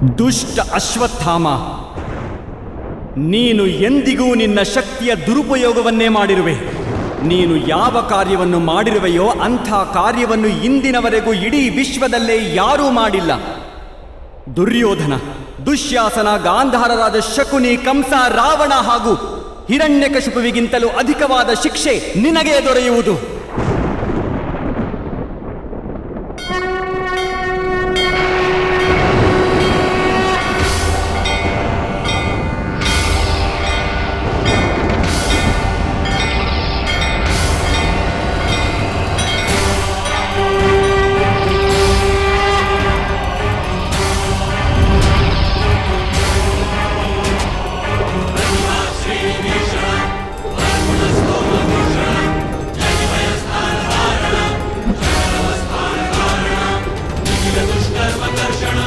ದುಷ್ಟ ಅಶ್ವತ್ಥಾಮ, ನೀನು ಎಂದಿಗೂ ನಿನ್ನ ಶಕ್ತಿಯ ದುರುಪಯೋಗವನ್ನೇ ಮಾಡಿರುವೆ. ನೀನು ಯಾವ ಕಾರ್ಯವನ್ನು ಮಾಡಿರುವೆಯೋ ಅಂಥ ಕಾರ್ಯವನ್ನು ಇಂದಿನವರೆಗೂ ಇಡೀ ವಿಶ್ವದಲ್ಲೇ ಯಾರೂ ಮಾಡಿಲ್ಲ. ದುರ್ಯೋಧನ, ದುಶ್ಯಾಸನ, ಗಾಂಧಾರರಾದ ಶಕುನಿ, ಕಂಸ, ರಾವಣ ಹಾಗೂ ಹಿರಣ್ಯಕಶಿಪುವಿಗಿಂತಲೂ ಅಧಿಕವಾದ ಶಿಕ್ಷೆ ನಿನಗೆ ದೊರೆಯುವುದು. ಆಕರ್ಷಣ